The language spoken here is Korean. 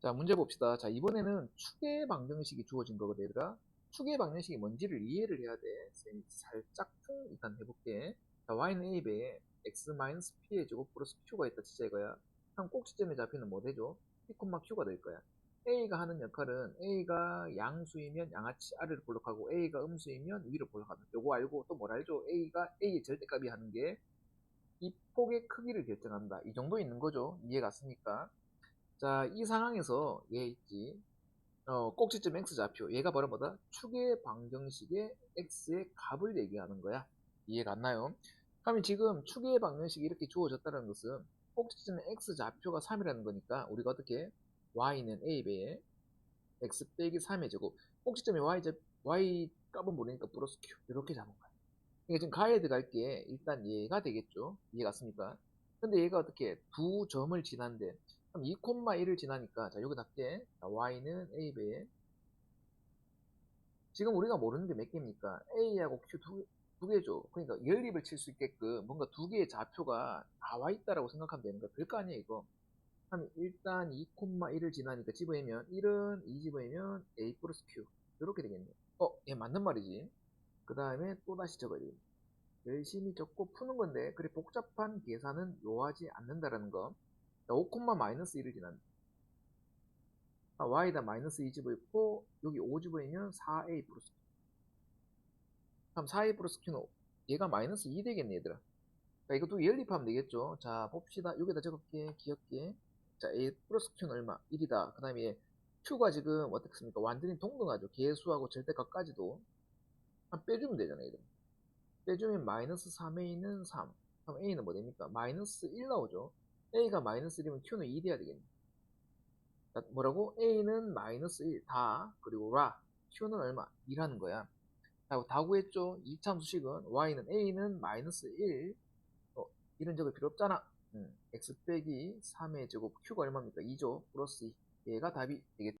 자, 문제 봅시다. 자, 이번에는 추계 방정식이 주어진 거거든, 얘들아. 추계 방정식이 뭔지를 이해를 해야 돼. 쌤이 살짝쿵 일단 해볼게. 자, y는 a배에 x-p의 제곱 플러스 q가 있다, 진짜 이거야. 그럼 꼭지점에 잡히는 뭐 되죠? p, q가 될 거야. a가 하는 역할은 a가 양수이면 양아치 아래를 볼록하고 a가 음수이면 위를 볼록하다. 요거 알고 또 뭘 알죠? a가 a의 절대값이 하는 게 이 폭의 크기를 결정한다. 이 정도 있는 거죠. 이해 갔습니까? 자, 이 상황에서 얘 있지. 어, 꼭지점 x 좌표. 얘가 바로 뭐다? 축의 방정식의 x의 값을 얘기하는 거야. 이해가 안 나요? 그러면 지금 축의 방정식이 이렇게 주어졌다는 것은 꼭지점의 x 좌표가 3이라는 거니까 우리가 어떻게 y는 a배에 x 빼기 3의 제곱. 꼭지점의 y, 제, y 값은 모르니까 플러스 q. 이렇게 잡은 거야. 그러니까 지금 가에 들어갈 게 일단 얘가 되겠죠. 이해 갔습니까? 근데 얘가 어떻게 두 점을 지난데 그럼 2,1을 지나니까 자 여기 답게 y는 a배에 지금 우리가 모르는 게 몇 개입니까? a하고 q 두, 두 개죠. 그러니까 연립을 칠 수 있게끔 뭔가 두 개의 좌표가 나와 있다라고 생각하면 되는 거야. 별거 아니에요 이거. 그럼 일단 2,1을 지나니까 집어내면 1은 2 집어내면 a 플러스 q 이렇게 되겠네. 어, 얘 맞는 말이지. 그 다음에 또 다시 적어야 돼. 열심히 적고 푸는 건데 그래 복잡한 계산은 요하지 않는다라는 거. 자, 5, 마이너스 1을 지난. 아, y에다 마이너스 2 집어있고 여기 5 집어이면 4a 플러스. 그럼 4a 플러스 q는 얘가 마이너스 2 되겠네 얘들아. 자, 이것도 연립하면 되겠죠. 자, 봅시다. 여기다 적을게. 귀엽게. 자, a 플러스 q는 얼마? 1이다. 그 다음에 q가 지금 어떻습니까? 완전히 동등하죠. 개수하고 절대값까지도. 한 빼주면 되잖아, 얘들. 빼주면 마이너스 3a는 3. 그럼 a는 뭐 됩니까? 마이너스 1 나오죠. A가 마이너스 1이면 q는 2 돼야 되겠네. 자, 뭐라고? a는 마이너스 1 다. 그리고 라. q는 얼마? 2라는 거야. 자, 다 구했죠? 2차 수식은 y는 a는 마이너스 1. 어, 이런 적을 필요 없잖아. 음, x 빼기 3의 제곱 q가 얼마입니까? 2죠. 플러스 2. 얘가 답이 되겠죠.